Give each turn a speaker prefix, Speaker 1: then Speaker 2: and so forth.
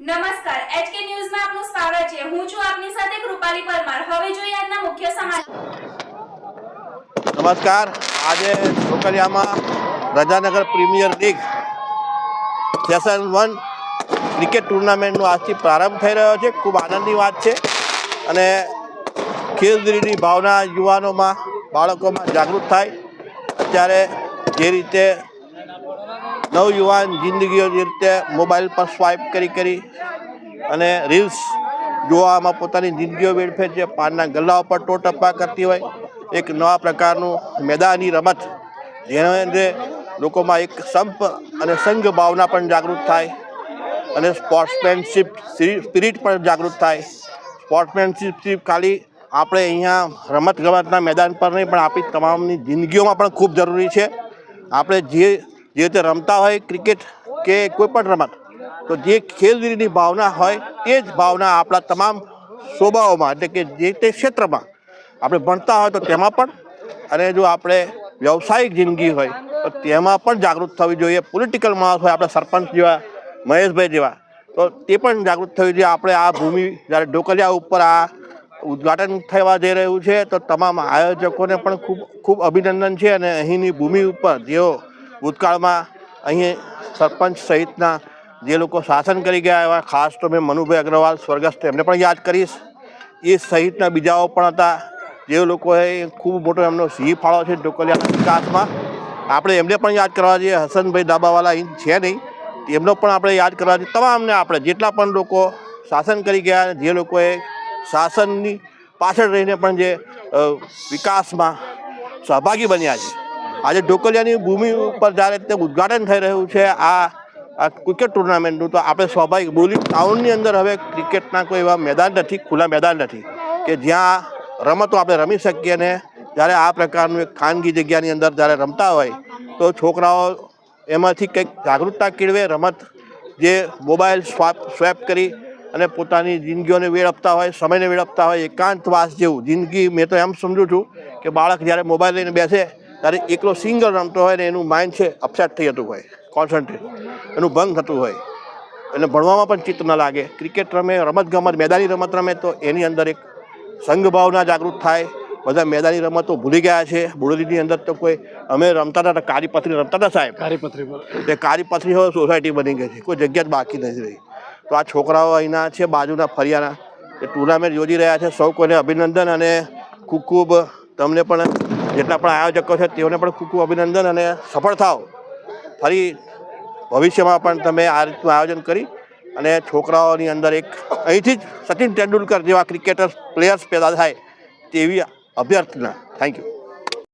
Speaker 1: નમસ્કાર એચકે ન્યૂઝમાં આપનું સ્વાગત છે. હું છું આપની સાથે કૃપાલી પરમાર. હવે જોઈએ આજના મુખ્ય સમાચાર.
Speaker 2: નમસ્કાર. આજે સોકરિયામાં Rajanagar premier league session one cricket ટુર્નામેન્ટનો આજથી પ્રારંભ થઈ રહ્યો છે. ખૂબ આનંદની વાત છે અને ખેલદિલીની ભાવના યુવાનોમાં, બાળકોમાં જાગૃત થાય. અત્યારે જે રીતે નવયુવાન જિંદગીઓ જે રીતે મોબાઈલ પર સ્વાઇપ કરી કરી અને રીલ્સ જોવામાં પોતાની જિંદગીઓ વેડફે છે. પાનના ગલ્લા ઉપર ટોટપ્પા કરતી હોય, એક નવા પ્રકારનું મેદાની રમત જેને લોકોમાં એક સંપ અને સંઘ ભાવના પણ જાગૃત થાય અને સ્પોર્ટ્સમેનશીપ સ્પિરિટ પણ જાગૃત થાય. સ્પોર્ટ્સમેનશીપ ખાલી આપણે અહીંયા રમત ગમતના મેદાન પર નહીં, પણ આપણી તમામની જિંદગીઓમાં પણ ખૂબ જરૂરી છે. આપણે જે જે રીતે રમતા હોય ક્રિકેટ કે કોઈ પણ રમત, તો જે ખેલદિલીની ભાવના હોય એ જ ભાવના આપણા તમામ શોભાઓમાં એટલે કે જે તે ક્ષેત્રમાં આપણે ભણતા હોય તો તેમાં પણ, અને જો આપણે વ્યવસાયિક જિંદગી હોય તો તેમાં પણ જાગૃત થવી જોઈએ. પોલિટિકલ માણસ હોય, આપણા સરપંચ જેવા, મહેશભાઈ જેવા, તો તે પણ જાગૃત થવી જોઈએ. આપણે આ ભૂમિ, જ્યારે ઢોકલિયા ઉપર આ ઉદ્ઘાટન થવા જઈ રહ્યું છે, તો તમામ આયોજકોને પણ ખૂબ ખૂબ અભિનંદન છે. અને અહીંની ભૂમિ ઉપર જેઓ ભૂતકાળમાં અહીં સરપંચ સહિતના જે લોકો શાસન કરી ગયા એવા, ખાસ તો મેં મનુભાઈ અગ્રવાલ સ્વર્ગસ્થ એમને પણ યાદ કરીશ. એ સહિતના બીજાઓ પણ હતા. જે લોકોએ ખૂબ મોટો એમનો સિંહ ફાળો છે ઢોકલિયાના વિકાસમાં. આપણે એમને પણ યાદ કરવા જોઈએ. હસનભાઈ ડાબાવાલા અહીં છે નહીં. એમનો પણ આપણે યાદ કરવા જોઈએ. તમામને આપણે જેટલા પણ લોકો શાસન કરી ગયા, જે લોકોએ શાસનની પાછળ રહીને પણ જે વિકાસમાં સહભાગી બન્યા છે. આજે ઢોકલિયાની ભૂમિ ઉપર જ્યારે તે ઉદ્ઘાટન થઈ રહ્યું છે, આ ક્રિકેટ ટુર્નામેન્ટનું, તો આપણે સ્વાભાવિક બોલી ટાઉનની અંદર હવે ક્રિકેટના કોઈ એવા મેદાન નથી, ખુલ્લા મેદાન નથી. કે જ્યાં રમતો આપણે રમી શકીએ ને જ્યારે આ પ્રકારનું એક ખાનગી જગ્યાની અંદર જ્યારે રમતા હોય, તો છોકરાઓ એમાંથી કંઈક જાગૃતતા કેળવે, રમત જે મોબાઈલ સ્વાપ, સ્વેપ કરી અને પોતાની જિંદગીઓને વેડપતા હોય, સમયને વેડપતા હોય, એકાંતવાસ જેવું. જિંદગી, મેં તો એમ સમજું છું કે બાળક જ્યારે મોબાઈલ લઈને બેસે ત્યારે એકલો સિંગલ રમતો હોય ને એનું માઇન્ડ છે અપસેટ થઈ જતું હોય કોન્સન્ટ્રેટ એનું ભંગ થતું હોય. એને ભણવામાં પણ ચિત્ત ન લાગે. ક્રિકેટ રમે રમત ગમત મેદાની રમત રમે તો એની અંદર એક સંઘભાવના જાગૃત થાય. બધા મેદાની રમતો ભૂલી ગયા છે. બોડેલીની અંદર તો કોઈ અમે રમતા હતા તો પથરી રમતા હતા સાહેબ.
Speaker 3: કારીપત્રી પર.
Speaker 2: તે કાળી પથરી હવે સોસાયટી બની ગઈ છે. કોઈ જગ્યા જ બાકી નથી રહી. તો આ છોકરાઓ અહીંના છે બાજુના ફરિયાના. એ ટુર્નામેન્ટ યોજી રહ્યા છે. સૌ કોઈને અભિનંદન અને ખૂબ ખૂબ તમને પણ જેટલા પણ આયોજકો છે, તેઓને પણ ખૂબ ખૂબ અભિનંદન અને સફળ થાવ ફરી ભવિષ્યમાં પણ તમે આ રીતનું આયોજન કરી અને છોકરાઓની અંદર એક અહીંથી જ સચિન તેંડુલકર જેવા ક્રિકેટર, પ્લેયર્સ પેદા થાય તેવી અભ્યર્થના. Thank you